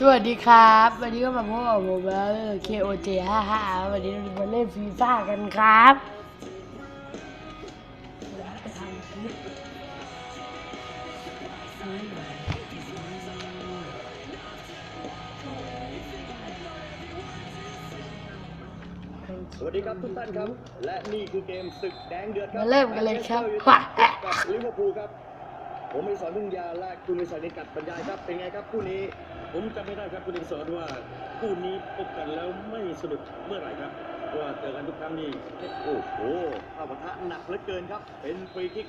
สวัสดีครับ วันนี้ก็มาพบกับผมแล้ว KOJ 55วันนี้เราจะมาเล่นฟีฟ่ากันครับสวัสดีครับทุกท่านครับ และนี่คือเกมศึกแดงเดือดครัมาเริ่มกันเลยครับแมนเชสเตอร์ยูไนเต็ดกับลิเวอร์พูลครับ ผมมีสอนพึ่งยาและคุณมีสอนนิกัดบรรยายครับ เป็นไงครับคู่นี้ ผมจำไม่ได้ครับคุณเอกสอนว่าคู่นี้พบกันแล้วไม่สนุกเมื่อไหร่ครับเพราะว่าเจอกันทุกครั้งนี่โอ้โหข้าวปะทะหนักเหลือเกินครับ เป็นฟรีคิก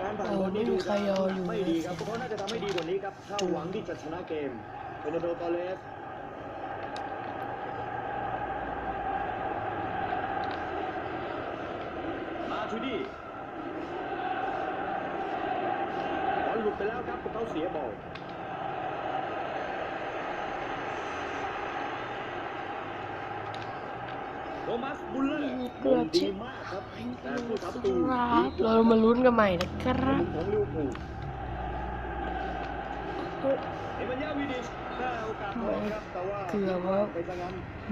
การผ่านบอลนี่ดูเออไม่มีใครยออยู่ไม่ดีครับเพราะน่าจะทำให้ดีกว่านี้ครับถ้าหวังที่จะชนะเกมเฟรนันโดตอเลสมาทูดี้บอลหลุดไป แล้วครับพวกเขาเสียบอลโทมัสบุลเลอร์เกือบดีชิดมากครับแต่ผู้คทับรัตูบเรามาลุ้นกันใหม่นะคในรับมุมของลิเวอร์พูล เกือบว่า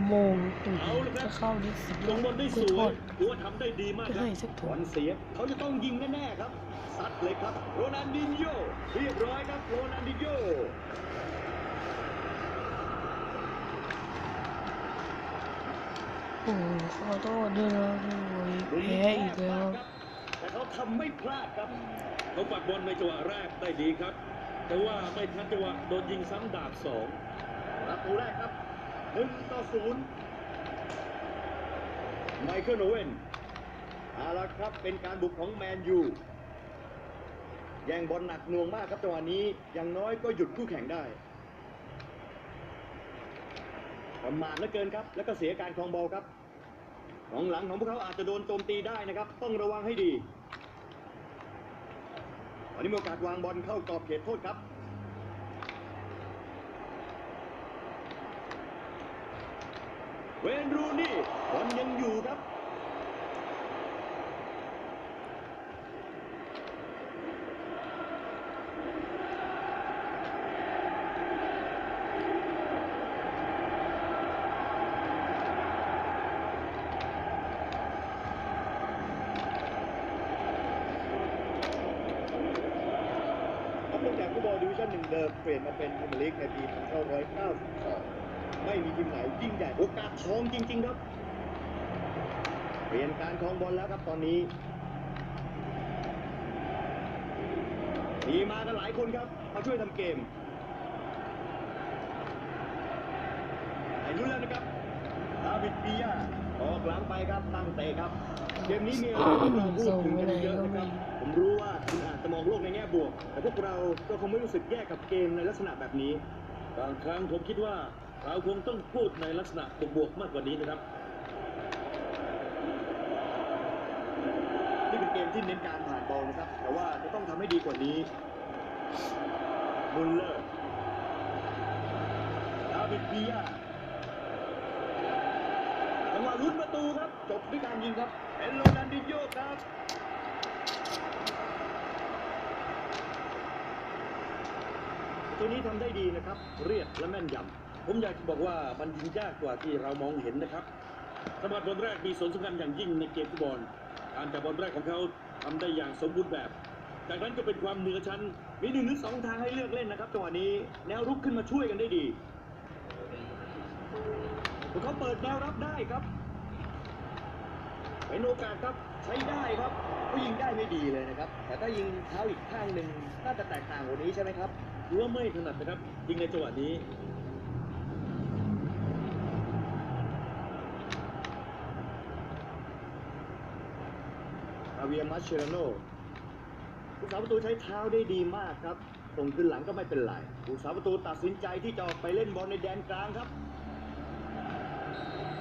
โมงตุ่มจะเข้าดิสิบลงบอลได้สจุดวยถือว่าทำได้ดีมากไม่ครับให้สักถองลเสียเขาจะต้องยิงแน่ๆครับซัดเลยครับโรนัลดินโญ่เรียบร้อยครับโรนัลดินโญ่โอ้หขอโทษด้วยนะโอ้ยแพ้อีกแล้วแต่เขาทำไม่พลาดครับเขาปัดบอลในจังหวะแรกได้ดีครับ แต่ว่าไม่ทันจังหวะโดนยิงซ้ำดาบสองประตูแรกครับหนึ่งต่อศูนย์ไมเคิลโอเว่นเอาละครับเป็นการบุกของแมนยูแย่งบอลหนักหน่วงมากครับจังหวะนี้อย่างน้อยก็หยุดคู่แข่งได้ประมาทเหลือเกินครับ แล้วก็เสียการครองบอลครับของหลังของพวกเขาอาจจะโดนโจมตีได้นะครับ ต้องระวังให้ดี อันนี้มีโอกาสวางบอลเข้ากรอบเขตโทษครับ เวนรูนี่บอลยังอยู่ครับ นักเตะจากฟุตบอลดิวิ ชั่นหนึ่งเดิมเปลี่ยนมาเป็นพรีเมียร์ลีกในปี 1992 ไม่มีทีมไหนยิ่งใหญ่โอกาสทองจริง ๆ ครับ เปลี่ยนการครองบอลแล้วครับตอนนี้มีมากันหลายคนครับมาช่วยทำเกมไอ้รุ่นแล้วนะครับดาวิดปียาออกหลังไปครับตั้งเตะครับ เกมนี้มีอะไรที่เราพูดถึงกันเยอะ โลกในแง่บวก แต่พวกเราก็คงไม่รู้สึกแย่กับเกมในลักษณะแบบนี้ บางครั้งผมคิดว่าเราคงต้องพูดในลักษณะบวกๆมากกว่านี้นะครับ นี่เป็นเกมที่เน้นการผ่านบอลนะครับ แต่ว่าจะต้องทำให้ดีกว่านี้มุลเลอร์ดาวิดปียจังหวะลุ้นประตูครับ จบด้วยการยิงครับเอ็นโรนันดิโยครับ ตัวนี้ทำได้ดีนะครับ เรียบและแม่นยำผมอยากจะบอกว่ามันยิงยากกว่าที่เรามองเห็นนะครับสมบัติบอลแรกมีส่วนสำคัญอย่างยิ่งในเกมฟุตบอลการจับบอลแรกของเขาทำได้อย่างสมบูรณ์แบบ จากนั้นก็เป็นความเหนือชั้น มีหนึ่งหรือสองทางให้เลือกเล่นนะครับจังหวะนี้แนวรุกขึ้นมาช่วยกันได้ดีพวกเขาเปิดแนวรับได้ครับเป็นโอกาสครับ ใช้ได้ครับเขายิงได้ไม่ดีเลยนะครับ แต่ถ้ายิงเท้าอีกข้างหนึ่งน่าจะแตกต่างกว่านี้ใช่ไหมครับหรือว่าไม่ถนัดนะครับ ยิงในจังหวะนี้อาเวียมัชเชราโนผู้สาประตูใช้เท้าได้ดีมากครับส่งขึ้นหลังก็ไม่เป็นไรผู้สาประตูตัดสินใจที่จะออกไปเล่นบอลในแดนกลางครับ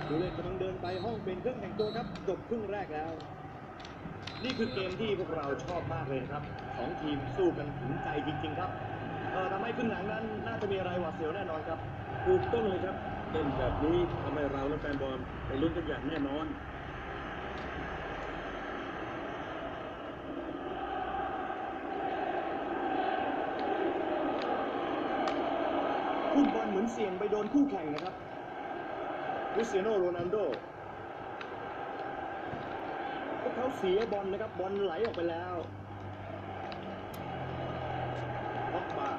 ดูเล่นกำลังเดินไปห้องเป็นเครื่องแต่งตัวครับจบครึ่งแรกแล้ว นี่คือเกมที่พวกเราชอบมากเลยครับสองทีมสู้กันถึงใจจริง ๆ ครับเออทำให้ขึ้นหลังนั้นน่าจะมีอะไรหวาดเสียวแน่นอนครับ ถูกต้นเลยครับเล่นแบบนี้ทำให้เราและแฟนบอลไปลุ้นกันอย่างแน่นอน คุณบอลเหมือนเสี่ยงไปโดนคู่แข่งนะครับคริสเตียโนโรนัลโด พวกเขาเสียบอลนะครับบอลไหลออกไปแล้วบ็อกบา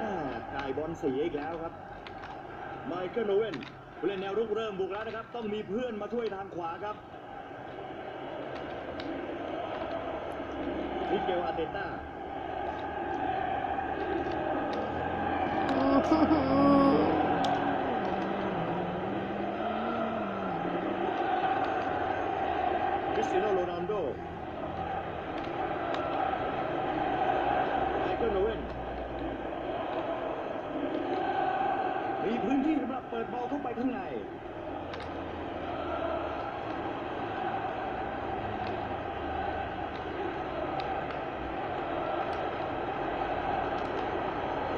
อ่าจ่ายบอลเสียอีกแล้วครับไมเคิลโอเว่นผู้เล่นแนวรุกเริ่มบุกแล้วนะครับ ต้องมีเพื่อนมาช่วยทางขวาครับมิเกลอาเตต้า คริสเตียโนโรนัลโดไมเคิลโอเว่นมีพื้นที่สำหรับเปิดบอลเข้าไปข้างใน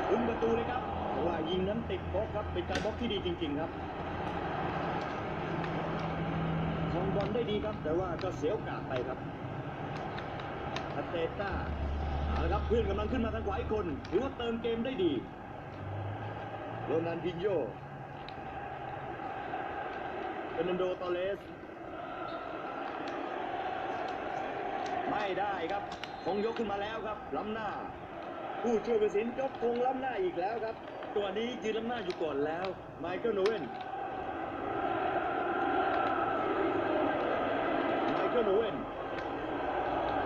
คุมประตูเลยครับเพราะว่ายิงนั้นติดบล็อกครับ เป็นการบล็อกที่ดีจริง ๆ ครับครอ งบอลได้ดีครับ แต่ว่าก็เสียโอกาสไปครับอาเตต้าเอาละครับเพื่อนกำลังขึ้นมาทางขวาอีกคนถือว่าเติมเกมได้ดีโรนันดินโยเฟรนันโดตอเลส ไม่ได้ครับคงยกขึ้นมาแล้วครับ ล้ำหน้า ผู้ช่วยประสินยกคงล้ำหน้าอีกแล้วครับ ตัวนี้ยืนล้ำหน้าอยู่ก่อนแล้ว ไมเคิลโนเวน ไมเคิลโนเวน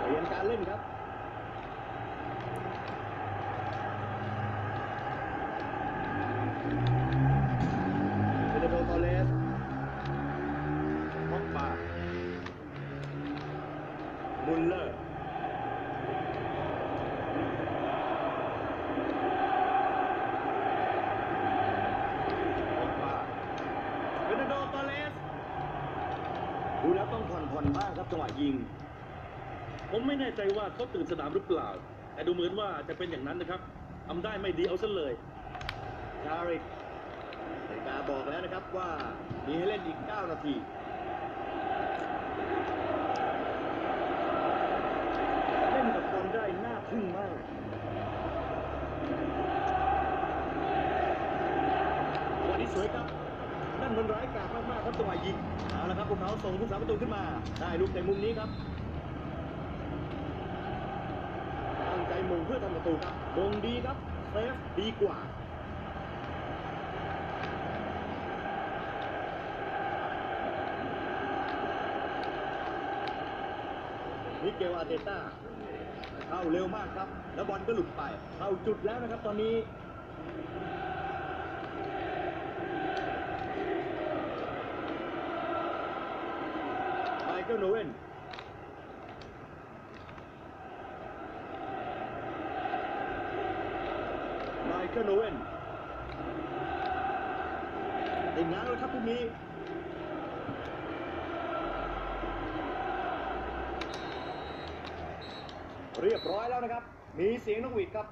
เปลี่ยนการเล่นครับเฟเดโรตอเลสม็อกบามุลเลอร์ ออกมาเฟรนันโดตอเลส ดูแล้วต้องผ่อนผ่อนบ้าง ครับจังหวะยิง ผมไม่แน่ใจว่าเขาตื่นสนามหรือเปล่า แต่ดูเหมือนว่าจะเป็นอย่างนั้นนะครับทำได้ไม่ดีเอาซะเลยจาริกในการบอกแล้วนะครับว่ามีให้เล่นอีก 9 นาทีเล่นกับบอลได้น่าทึ่งมากวันนี้สวยครับนั่น มันร้ายกาจมากๆครับจังหวะยิงเอาละครับพวกเขาส่งผู้สาประตูขึ้นมา ได้ลูกแต่มุมนี้ครับตั้งใจมงเพื่อทำประตูครับมงดีครับเซฟดีกว่ามิเกลอาเตต้าเข้าเร็วมากครับ แล้วบอลก็หลุดไป เข้าจุดแล้วนะครับตอนนี้ ไมเคิลโนเวนไมเคิลโนเวนติดงานแล้วครับพวกนี้เรียบร้อยแล้วนะครับ มีเสียงนกหวีดครับ